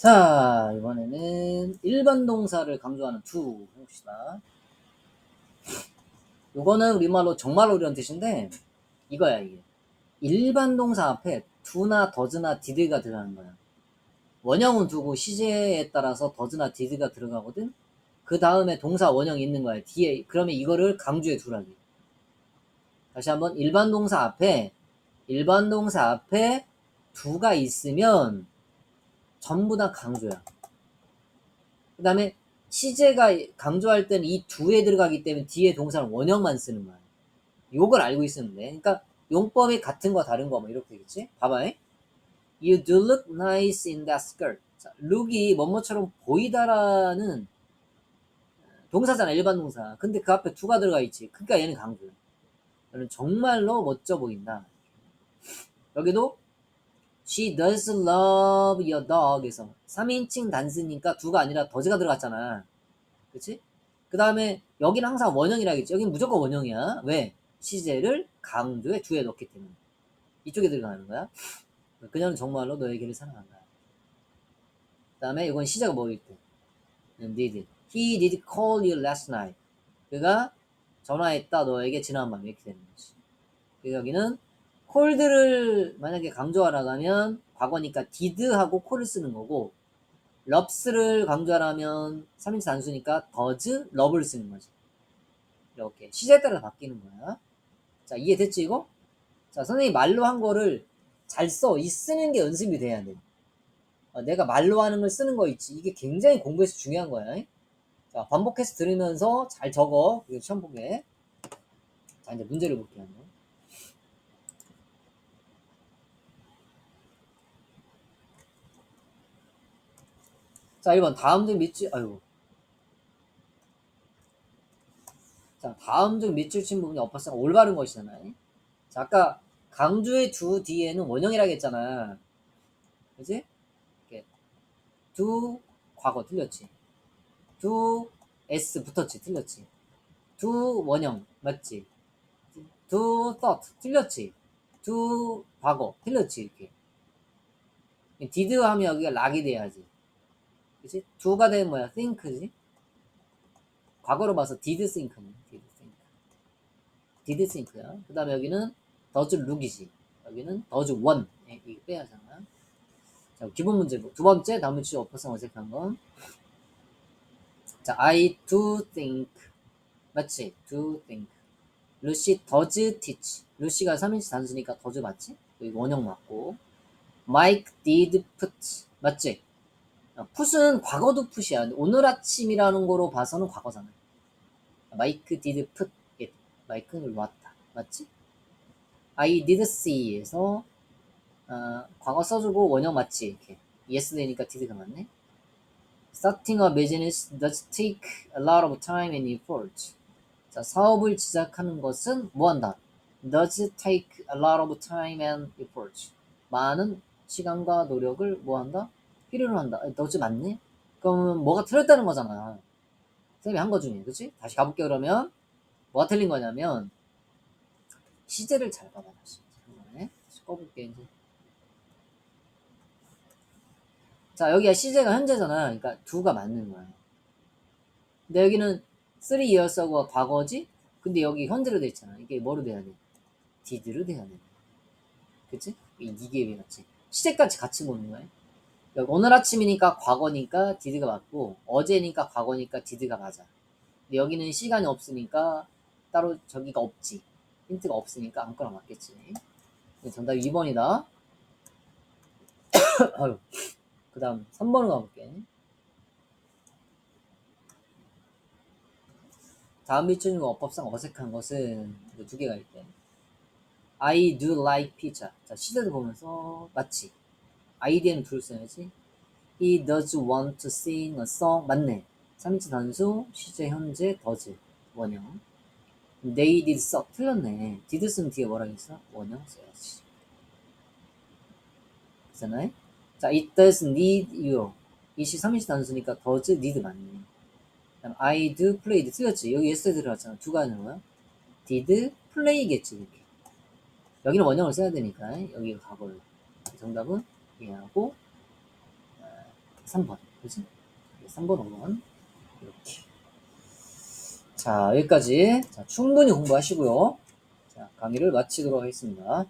자, 이번에는 일반 동사를 강조하는 to 해봅시다. 요거는 우리말로 정말로 이런 뜻인데, 이거야, 이게. 일반 동사 앞에 do나 does나 did가 들어가는 거야. 원형은 두고 시제에 따라서 does나 did가 들어가거든? 그 다음에 동사 원형이 있는 거야. 뒤에. 그러면 이거를 강조해 두라기. 다시 한번, 일반 동사 앞에, 일반 동사 앞에 do가 있으면, 전부 다 강조야. 그 다음에 시제가 강조할 때는 이 두에 들어가기 때문에 뒤에 동사는 원형만 쓰는 거야. 요걸 알고 돼. 그러니까 용법이 같은 거 다른 거 뭐 이렇게 되겠지? 봐봐. You do look nice in that skirt. 자, look이 뭐뭐처럼 보이다라는 동사잖아. 일반 동사. 근데 그 앞에 두가 들어가 있지. 그러니까 얘는 강조야. 너는 정말로 멋져 보인다. 여기도 She does love your dog에서 3인칭 단수니까 두가 아니라 더즈가 들어갔잖아. 그치? 그 다음에 여기는 항상 원형이라겠지. 여기는 무조건 원형이야. 왜? 시제를 강조에 두에 넣기 때문에. 이쪽에 들어가는 거야. 그녀는 정말로 너에게를 사랑한다. 그 다음에 이건 시제가 뭐일 때? did. He did call you last night. 그가 전화했다 너에게 지난 밤 이렇게 되는 거지. 여기는 콜드를 만약에 강조하라고 하면 과거니까 did하고 콜을 쓰는 거고 럽스를 강조하라면 3인칭 단수니까 does, love를 쓰는 거지. 이렇게 시제에 따라 바뀌는 거야. 자 이해됐지 이거? 자 선생님이 말로 한 거를 잘 써. 이 쓰는 게 연습이 돼야 돼. 어, 내가 말로 하는 걸 쓰는 거 있지. 이게 굉장히 공부에서 중요한 거야. 자 반복해서 들으면서 잘 적어. 시험 보게. 자 이제 문제를 볼게요. 자, 1번 다음 중 밑줄 아유. 자, 다음 중 밑줄 친 부분이 엎어서 올바른 것이잖아요. 자, 아까 강조의 두 뒤에는 원형이라고 했잖아. 그지? 이렇게 두 과거 틀렸지. 두 s 붙었지. 틀렸지. 두 원형 맞지? 두 thought 틀렸지. 두 과거 틀렸지. 이렇게. did 하면 여기가 락이 돼야지. 그치? 두가 되면 뭐야? think지? 과거로 봐서 did think는 did think. did think야. 그 다음에 여기는 does look이지. 여기는 does want. 예, 이거 빼야 하잖아. 자, 기본 문제. 두 번째, 다음 문제 엎어서 어색한 건. 자, I do think. 맞지? do think. 루시 does teach. 루시가 3인치 단수니까 does 맞지? 여기 원형 맞고. Mike did put. 맞지? 풋은 과거도 풋이야. 오늘 아침이라는 거로 봐서는 과거잖아. 마이크 did put it. 마이크는 놓았다. 맞지? I did see에서 어, 과거 써주고 원형 맞지? 이렇게. yesterday니까 did가 맞네. Starting a business does take a lot of time and effort. 자, 사업을 시작하는 것은 뭐 한다? does take a lot of time and effort. 많은 시간과 노력을 뭐 한다? 필요로 한다. 너지 맞네? 그러면 뭐가 틀렸다는 거잖아. 쌤이 한 거 중에, 그치? 다시 가볼게, 그러면. 뭐가 틀린 거냐면, 시제를 잘 다시. 잠깐만요. 다시 꺼볼게, 이제. 자, 여기가 시제가 현재잖아. 그러니까 두가 맞는 거야. 근데 여기는 3 years가 과거지? 근데 여기 현재로 돼 있잖아. 이게 뭐로 돼야 돼? did로 돼야 돼. 그치? 이게 왜 맞지? 시제까지 같이 보는 거야. 오늘 아침이니까 과거니까 did가 맞고 어제니까 과거니까 did가 맞아. 근데 여기는 시간이 없으니까 따로 저기가 없지. 힌트가 없으니까 아무거나 맞겠지. 정답 2번이다. 그 다음 3번으로 가볼게. 다음 밑줄인 어법상 어색한 것은 두 개가 있대. I do like pizza. 자, 시대를 보면서 맞지? 아이디어는 둘 써야지. He does want to sing a song. 맞네. 3인칭 단수, 시제, 현재, does. 원형. They did suck. 틀렸네. did 쓰면 뒤에 뭐라고 했어? 원형 써야지. 그잖아요? 자, it does need you. 이시 3인칭 단수니까 does need 맞네. 그다음 I do play. 틀렸지? 여기 yesterday 들어갔잖아. 두가 있는 거야. did play겠지. 여기는 원형을 써야 되니까. 여기가 과거를. 정답은 이해하고 3번. 그지? 3번, 5번. 이렇게. 자, 여기까지. 자, 충분히 공부하시고요. 자, 강의를 마치도록 하겠습니다.